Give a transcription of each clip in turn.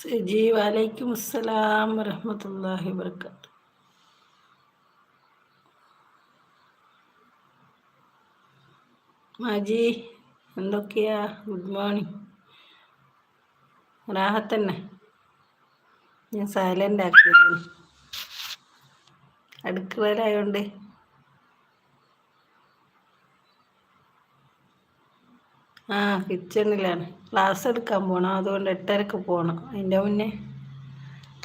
സജി വലൈക്കും അസ്സലാം വരഹമത്തല്ലാഹി വർക്കാത്തു മാജി എന്തൊക്കെയാ? Good morning. റാഹത്തന്നെ. ഞാൻ സൈലന്റ് ആക്കിയിരുന്നു അടുക്കളയിലായോണ്ട് ആ കിച്ചണിലാണ്. ക്ലാസ് എടുക്കാൻ പോകണം അതുകൊണ്ട് എട്ടരക്ക് പോകണം അതിന്റെ മുന്നേ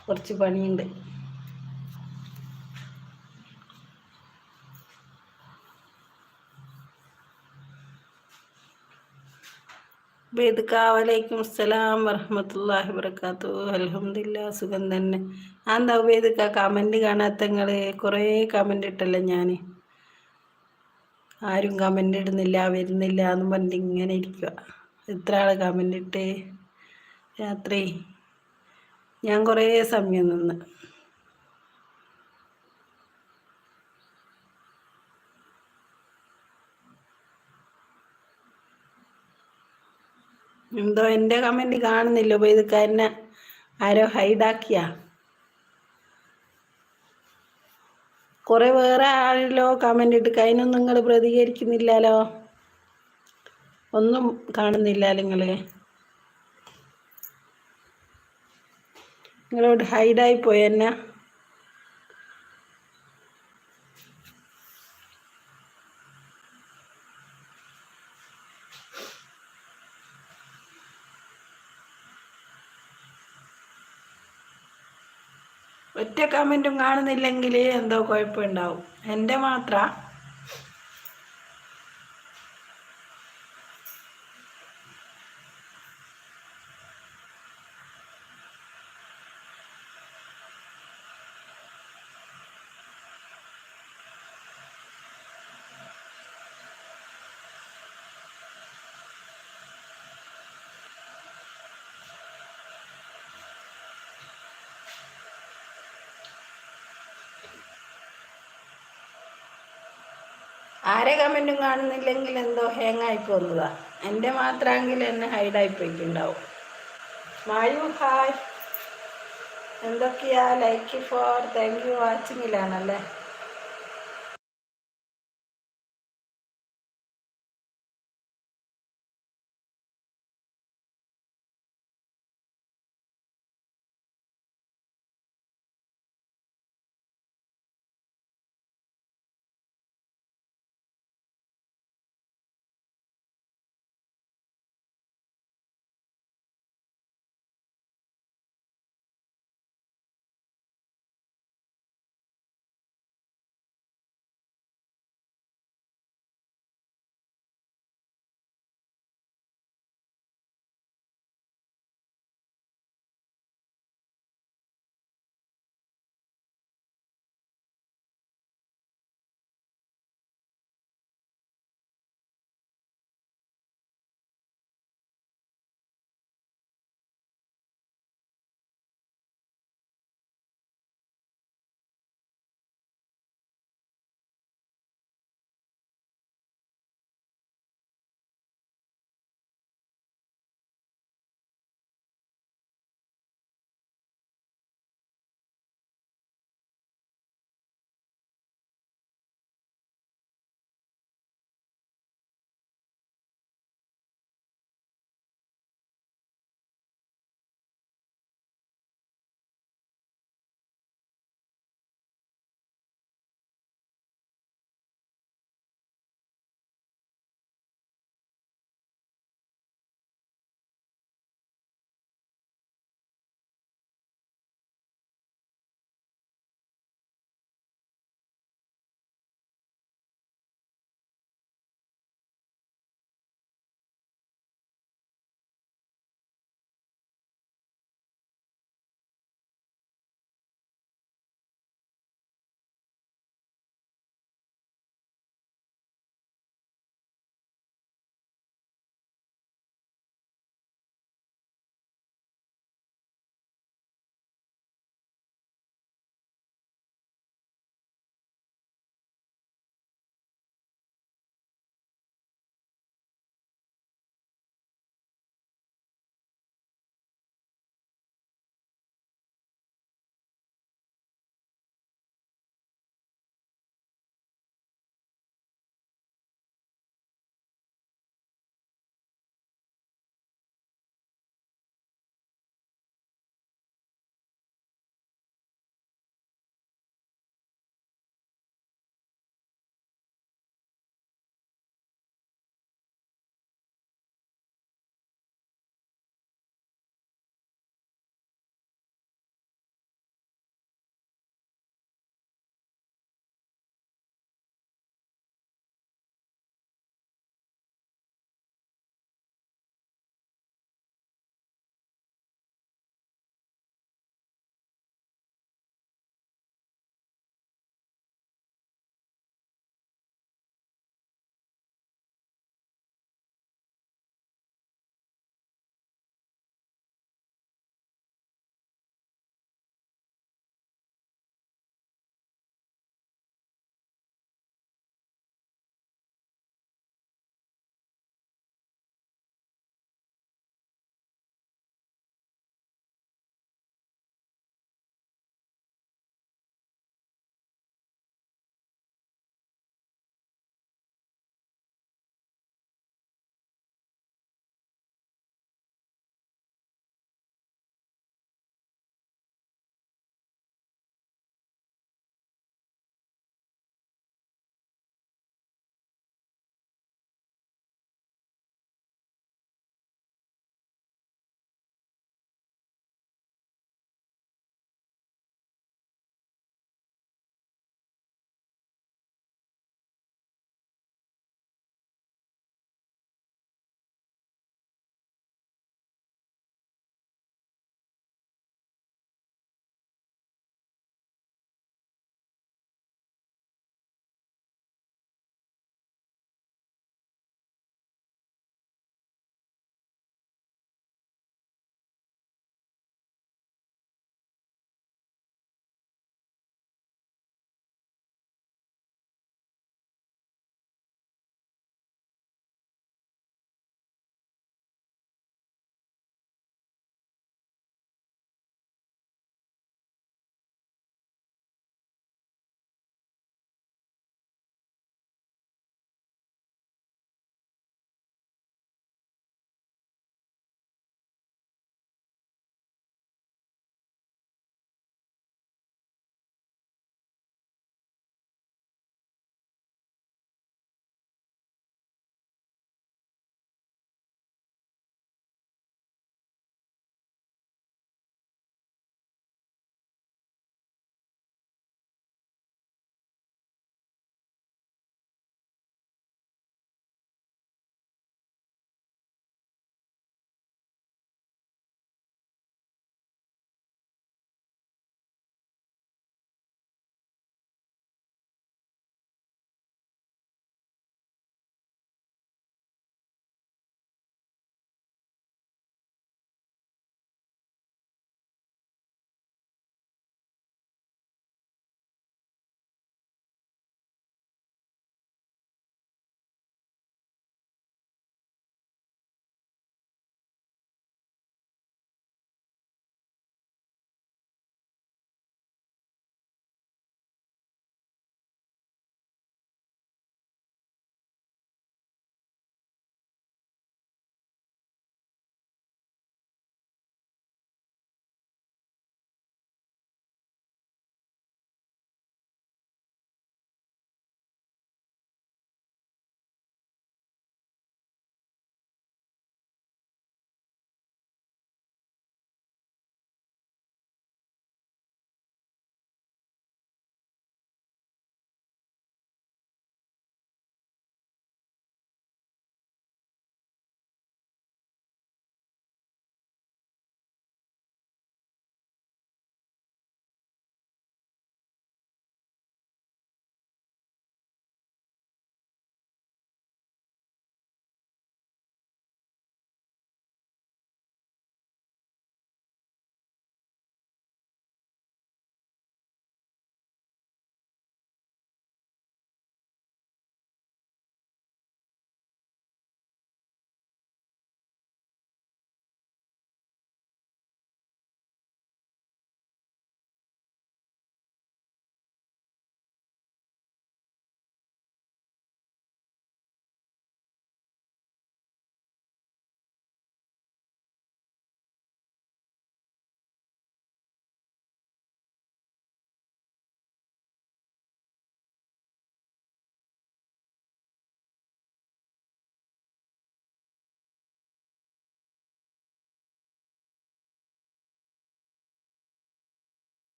കുറച്ച് പണിയുണ്ട്. ഉബൈദ്ക്കാവലൈക്കും അസ്സലാം വറഹമത്തല്ലാഹി വർക്കാത്തു അലഹമില്ല സുഖം തന്നെ. എന്താ ഉബൈദ്ക്ക കമന്റ് കാണാത്തങ്ങൾ കുറേ കമന്റ് ഇട്ടല്ലോ ഞാൻ ആരും കമന്റ് ഇടുന്നില്ല വരുന്നില്ല എന്ന് പറഞ്ഞിട്ട് ഇങ്ങനെ ഇരിക്കുക എത്ര ആൾ കമന്റ് ഇട്ട്? രാത്രി. ഞാൻ കുറേ സമയം നിന്ന്. എന്തോ എന്റെ കമന്റ് കാണുന്നില്ല. തന്നെ ആരോ ഹൈഡാക്കിയ കുറെ വേറെ ആളിലോ കമന്റ് ഇട്ട് അതിനൊന്നും നിങ്ങൾ പ്രതികരിക്കുന്നില്ലല്ലോ? ഒന്നും കാണുന്നില്ല നിങ്ങൾ നിങ്ങളോട് ഹൈഡായി പോയി എന്നാ ഒറ്റ കമന്റും കാണുന്നില്ലെങ്കിൽ എന്തോ കുഴപ്പമുണ്ടാവും. എന്റെ മാത്രം ആരെ കമന്റും കാണുന്നില്ലെങ്കിൽ എന്തോ ഹാങ് ആയി പോകുന്നതാ. എന്റെ മാത്രമെങ്കിൽ എന്നെ ഹൈഡായി പോയിട്ടുണ്ടാവും. മായു ഹായ്. എന്തൊക്കെയാ? ലൈക്ക് ഫോർ താങ്ക് യു വാച്ചിങ്ങിലാണല്ലേ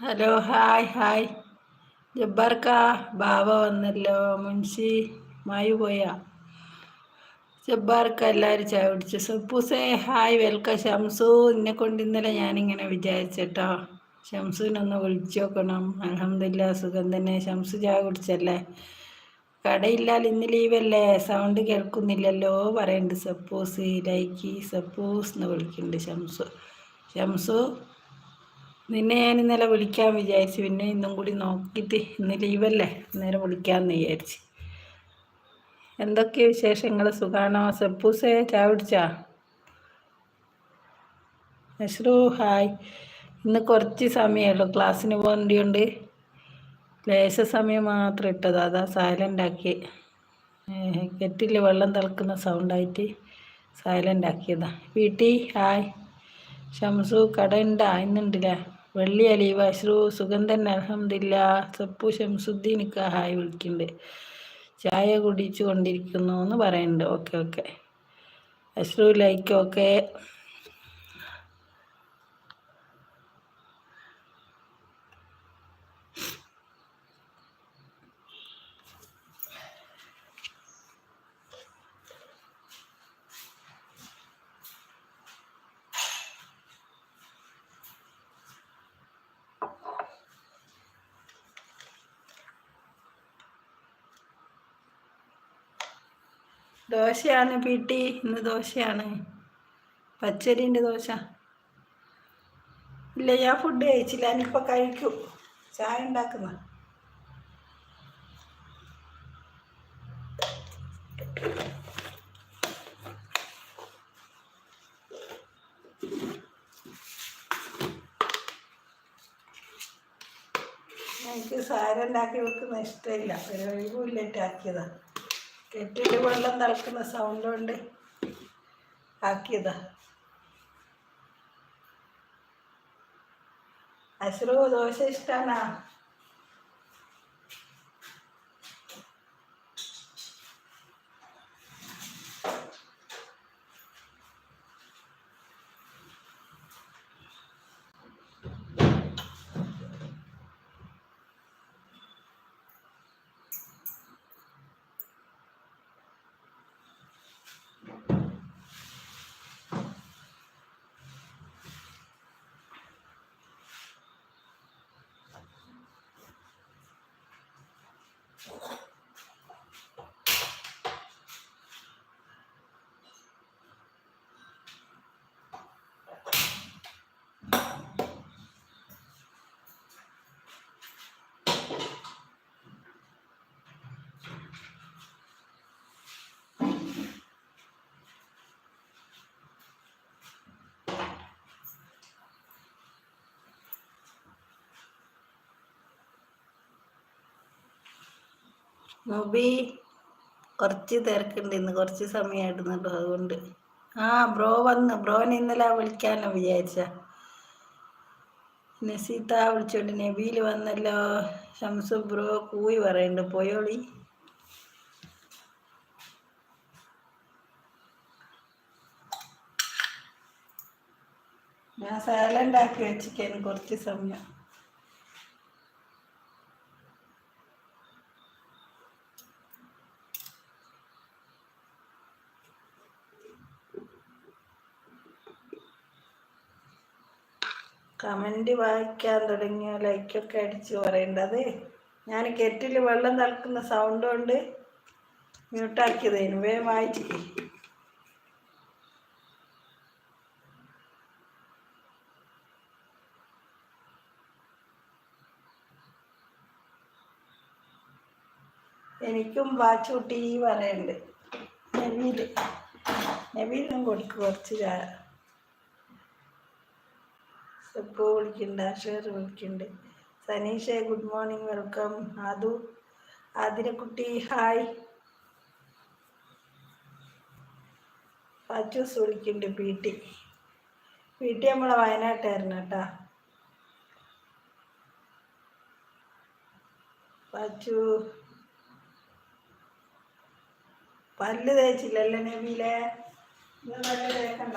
ഹലോ ഹായ് ഹായ്. ജബ്ബാർക്ക ബാബ വന്നല്ലോ മുൻഷി മായു പോയാ. ജബ്ബാർക്ക എല്ലാവരും ചായ കുടിച്ചു? സപ്പൂസേ ഹായ് വെൽക്കം. ഷംസു എന്നെ കൊണ്ട് ഇന്നലെ ഞാനിങ്ങനെ വിചാരിച്ചട്ടോ. ഷംസുവിനൊന്ന് വിളിച്ചു നോക്കണം. അലഹമില്ല സുഖം തന്നെ. ഷംസു ചായ കുടിച്ചല്ലേ? കടയില്ലാൽ ഇന്ന് ലീവല്ലേ? സൗണ്ട് കേൾക്കുന്നില്ലല്ലോ പറയുന്നുണ്ട് സപ്പൂസ് ലൈക്കി സപ്പൂസ് എന്ന് വിളിക്കുന്നുണ്ട് ഷംസു. ഷംസു നിന്നെ ഞാൻ ഇന്നലെ വിളിക്കാൻ വിചാരിച്ചു പിന്നെ ഇന്നും കൂടി നോക്കിയിട്ട് ഇന്ന് ലീവല്ലേ? അന്നേരം വിളിക്കാമെന്ന് വിചാരിച്ചു. എന്തൊക്കെ വിശേഷങ്ങൾ സുഖാണോ? സപ്പൂസേ ചായ കുടിച്ചാ? നഷ്രു ഹായ്. ഇന്ന് കുറച്ച് സമയമുള്ളൂ ക്ലാസ്സിന് പോകേണ്ടിയുണ്ട് ലേശ സമയം മാത്രം ഇട്ടത്. അതാ സൈലന്റ് ആക്കി കെറ്റിൽ വെള്ളം തിളക്കുന്ന സൗണ്ടായിട്ട് സൈലന്റ് ആക്കിയതാ വീട്ടി ഹായ്. ഷംസു കട ഉണ്ടാ ഇന്നുണ്ടല്ലേ? വെള്ളി അലി അശ്രു സുഗന്ധൻ അലഹമില്ല സപ്പു ശംസുദ്ദീൻ ഹായ് വിളിക്കുന്നുണ്ട്. ചായ കുടിച്ചു കൊണ്ടിരിക്കുന്നു എന്ന് പറയുന്നുണ്ട്. Okay okay. Ashru like okay ദോശയാണ് പി ടി. ഇന്ന് ദോശയാണ്. പച്ചരിന്റെ ദോശ. ഇല്ല ഞാൻ ഫുഡ് കഴിച്ചില്ല. ഞാനിപ്പോൾ കഴിക്കൂ. ചായ ഉണ്ടാക്കുന്ന. എനിക്ക് സാരുണ്ടാക്കി വെക്കുന്ന ഇഷ്ടമില്ല. ഒരു ഒഴിവില്ലായിട്ടാക്കിയതാണ് കെറ്റിൽ വെള്ളം തിളക്കുന്ന സൗണ്ട് കൊണ്ട് ആക്കിയതാ. അശ്രു ദോശ ഇഷ്ടാണാ? മൊബി കുറച്ച് തിരക്കുണ്ട് ഇന്ന് കുറച്ച് സമയമായിട്ടുണ്ട് അതുകൊണ്ട്. ആ ബ്രോ വന്ന് ബ്രോനെ ഇന്നലെ വിളിക്കാനോ വിചാരിച്ച. നസീത്ത വിളിച്ചോണ്ട് നബീൽ വന്നല്ലോ. ഷംസു ബ്രോ കൂയി പറയുന്നുണ്ട് പോയോളി. ഞാൻ സൈലന്റ് ആക്കി കുറച്ച് സമയം. കമന്റ് വായിക്കാൻ തുടങ്ങിയ? ലൈക്കൊക്കെ അടിച്ച് പറയേണ്ടത് ഞാൻ കെറ്റിൽ വെള്ളം തിളക്കുന്ന സൗണ്ട് കൊണ്ട് മ്യൂട്ടാക്കിയതേനു വേഗം വായിച്ചിട്ടേ എനിക്കും വാച്ചൂട്ടി പറയുന്നുണ്ട് നബീൽ നബീലും കൊടുക്കും കുറച്ച് സെപ്പോ വിളിക്കുന്നുണ്ട് അഷർ വിളിക്കുന്നുണ്ട് Saneesha good morning welcome Adu ആതിരക്കുട്ടി hi Pachus വിളിക്കുന്നുണ്ട് പി ടി. പി ടി നമ്മളെ വയനാട്ടായിരുന്നു കേട്ടാ. പച്ചു പല്ല് തേച്ചില്ലല്ലേ നബീലെ പല്ല് തേക്കണ്ട.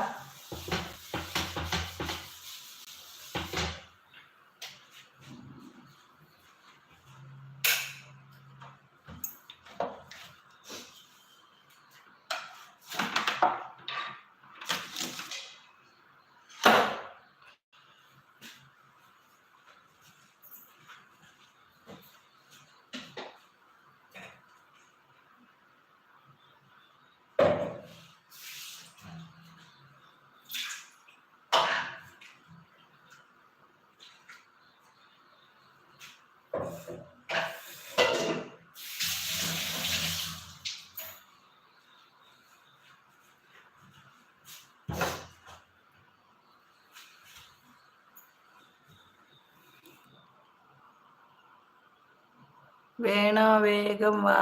വേണോ? വേഗം വാ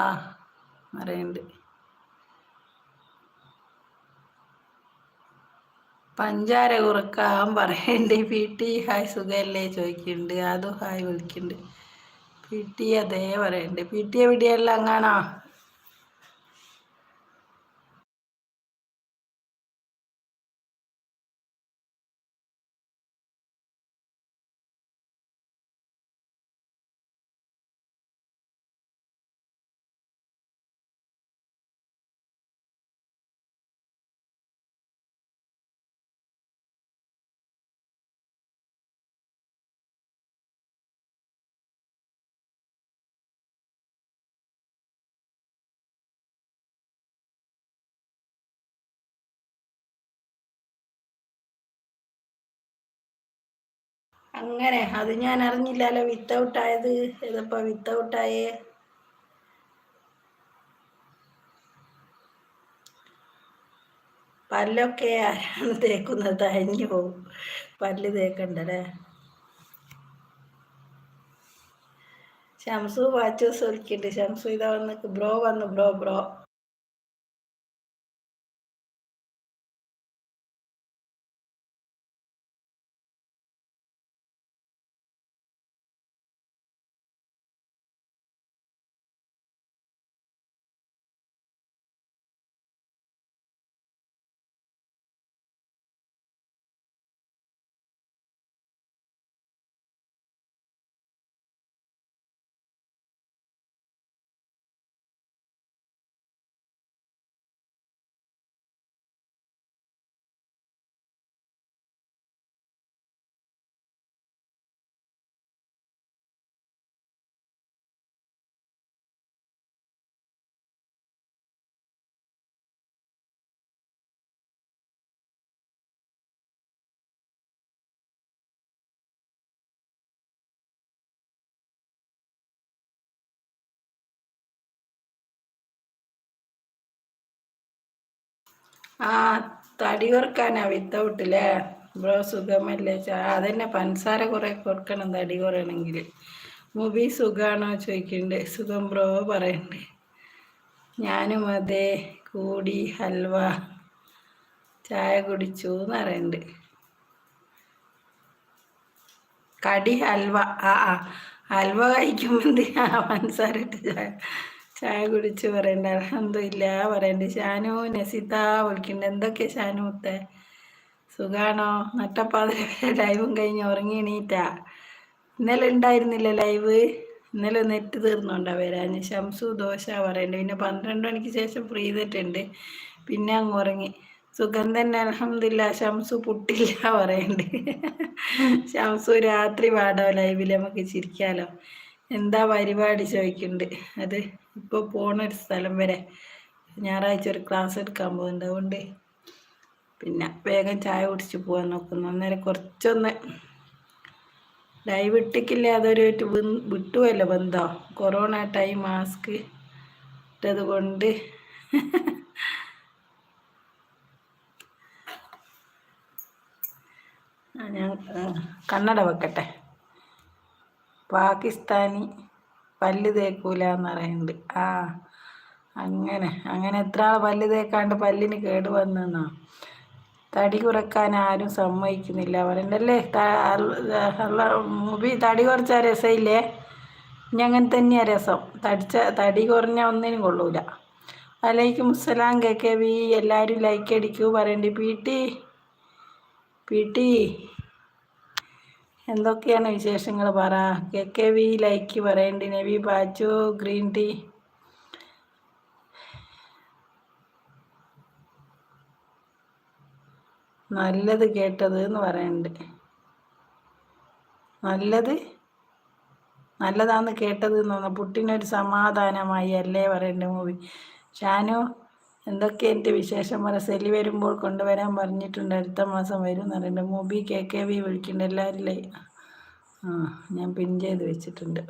പറയുന്നുണ്ട് പഞ്ചാര കുറയ്ക്കാൻ പറയണ്ട്. പി ടി ഹായ് സുഖല്ലേ? ചോദിക്കുന്നുണ്ട് അതും ഹായ് വിളിക്കുന്നുണ്ട് പി ടി അതേ പറയണ്ട്. പി ടി എവിടെയല്ല കാണാ അങ്ങനെ. അത് ഞാൻ അറിഞ്ഞില്ലല്ലോ വിത്തൗട്ട് ആയത്. ഏതപ്പോ വിത്തൗട്ട് ആയേ? പല്ലൊക്കെ ആരാണ് തേക്കുന്നത്? അഞ്ഞു പോവും. പല്ല് തേക്കണ്ടല്ലേ? ഷംസു വാച്ചു വിളിക്കുന്നുണ്ട് ഷംസു ഇതാ വന്ന് ബ്രോ വന്നു. Bro bro. ആ തടി കുറക്കാനാ വിത്തൗട്ടില്ലേ ബ്രോ സുഖമല്ലേ? അതന്നെ പഞ്ചസാര കുറെ കൊടുക്കണം തടി കുറയണമെങ്കിൽ മുബി സുഖാണോ ചോദിക്കണ്ട് സുഖം ബ്രോ പറയണ്ട്. ഞാനും അതെ കൂടി ഹൽവ ചായ കുടിച്ചു എന്ന് പറയുന്നുണ്ട് കടി ഹൽവ ആ ആ. ഹൽവ കഴിക്കുമ്പോൾ എന്തിനാ പഞ്ചസാര ഇട്ട് ചായ? ചായ കുടിച്ച് പറയണ്ട അലഹമില്ല പറയണ്ട്. ഷാനു നസിത വിളിക്കണ്ട. എന്തൊക്കെ ഷാനു മുത്തെ? സുഖാണോ? നട്ടപ്പാതിര ലൈവും കഴിഞ്ഞ് ഉറങ്ങി എണീറ്റാ? ഇന്നലെ ഉണ്ടായിരുന്നില്ല ലൈവ് ഇന്നലെ നെറ്റ് തീർന്നുണ്ടാ വരാൻ. ശംസു ദോശ പറയണ്ട്. പിന്നെ പന്ത്രണ്ട് മണിക്ക് ശേഷം ഫ്രീ ചെയ്തിട്ടുണ്ട് പിന്നെ അങ്ങ് ഉറങ്ങി. സുഖം തന്നെ അലഹമില്ല ശംസു പുട്ടില്ല പറയണ്ട്. ശംസു രാത്രി പാടോ ലൈവിൽ നമുക്ക് ചിരിക്കാലോ. എന്താ പരിപാടി ചോദിക്കുന്നുണ്ട് അത് ഇപ്പോൾ പോണ ഒരു സ്ഥലം വരെ. ഞായറാഴ്ച ഒരു ക്ലാസ് എടുക്കാൻ പോകുന്നുണ്ട്. അതുകൊണ്ട് പിന്നെ വേഗം ചായ കുടിച്ച് പോകാൻ നോക്കുന്നു. അന്നേരം കുറച്ചൊന്ന് ലൈവ് ഇട്ടിക്കില്ല അതൊരു വിട്ടുമല്ലോ ബന്ധം. കൊറോണ ടൈം മാസ്ക് ഇട്ടത് കൊണ്ട്. ഞാൻ കണ്ണട വെക്കട്ടെ. പാകിസ്ഥാനി പല്ല് തേക്കൂല എന്ന് പറയുന്നുണ്ട്. ആ അങ്ങനെ അങ്ങനെ എത്ര ആൾ പല്ല് തേക്കാണ്ട് പല്ലിന് കേട് വന്നെന്നോ? തടി കുറയ്ക്കാൻ ആരും സമ്മതിക്കുന്നില്ല. പറയണ്ടല്ലേ? മുബി തടി കുറച്ച രസമില്ലേ ഇനി അങ്ങനെ തന്നെയാണ് രസം. തടിച്ച തടി കുറഞ്ഞ ഒന്നിനും കൊള്ളൂല. വലൈക്കും അസ്സലാം കെ കെ വി എല്ലാവരും ലൈക്ക് അടിക്കൂ പറയണ്ടി. P T P T. എന്തൊക്കെയാണ് വിശേഷങ്ങൾ പറ. കെ കെ വി ലൈക്ക് പറയണ്ടി. Nabi Bachu green tea. നല്ലത് കേട്ടത് എന്ന് പറയണ്ട്. നല്ലത്? നല്ലതാന്ന് കേട്ടത് എന്ന് പുട്ടിനൊരു സമാധാനമായി അല്ലേ പറയണ്ട മൂവി. ഷാനു എന്തൊക്കെ എന്റെ വിശേഷം പറ സെലി വരുമ്പോൾ കൊണ്ടുവരാൻ പറഞ്ഞിട്ടുണ്ട്. അടുത്ത മാസം വരും എന്നറിയണ്ട മോബി കെ കെ വി വിളിക്കുന്നുണ്ട് എല്ലാവരും ആ ഞാൻ പിൻ ചെയ്ത് വെച്ചിട്ടുണ്ട്.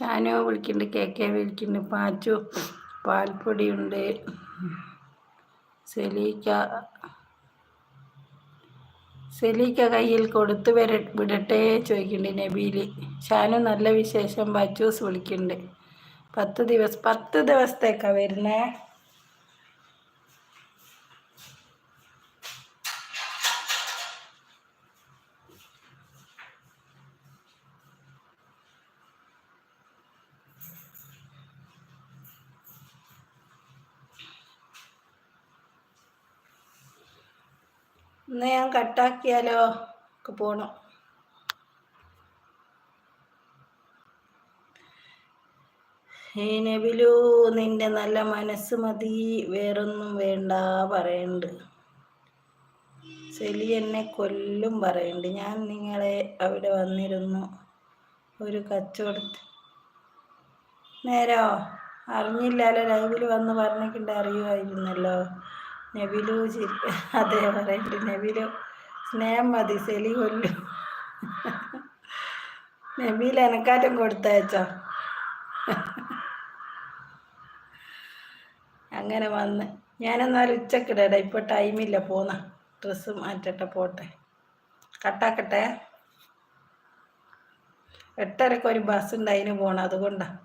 ഷാനോ വിളിക്കുന്നുണ്ട് കെ കെ വിളിക്കുന്നുണ്ട് പാച്ചു പാൽപ്പൊടിയുണ്ട് സെലീക്ക സെലീക്ക കയ്യിൽ കൊടുത്തു വര വിടട്ടെ ചോദിക്കുന്നുണ്ട് നബീൽ. ഷാനു നല്ല വിശേഷം പാച്ചൂസ് വിളിക്കുന്നുണ്ട് പത്ത് ദിവസം പത്ത് ദിവസത്തേക്കാണ് വരുന്നേ? ഇന്ന് ഞാൻ കട്ടാക്കിയാലോ? ഒക്കെ പോണു. ഹേ നബിലു നിന്റെ നല്ല മനസ്സ് മതി. വേറൊന്നും വേണ്ട പറയണ്ട്. ചെലി എന്നെ കൊല്ലും പറയണ്ട്. ഞാൻ നിങ്ങളെ അവിടെ വന്നിരുന്നു. ഒരു കച്ചവടത്ത് നേരോ? അറിഞ്ഞില്ലല്ലോ ലൈവിൽ വന്ന് പറഞ്ഞിട്ടുണ്ട് അറിയുമായിരുന്നല്ലോ നബിലു ചിരി അതെ പറയണ്ട്. നബിലു സ്നേഹം മതി സെലി കൊല്ലു നബീൽ എനക്കാറ്റം കൊടുത്തയച്ചോ? അങ്ങനെ വന്ന്. ഞാനെന്നാലും ഉച്ചക്കിടട ഇപ്പോൾ ടൈമില്ല പോന്ന. ഡ്രസ്സ് മാറ്റട്ടെ പോട്ടെ. കട്ടാക്കട്ടെ. എട്ടരക്ക് ഒരു ബസ് ഉണ്ട് അതിന് പോകണം അതുകൊണ്ടാണ്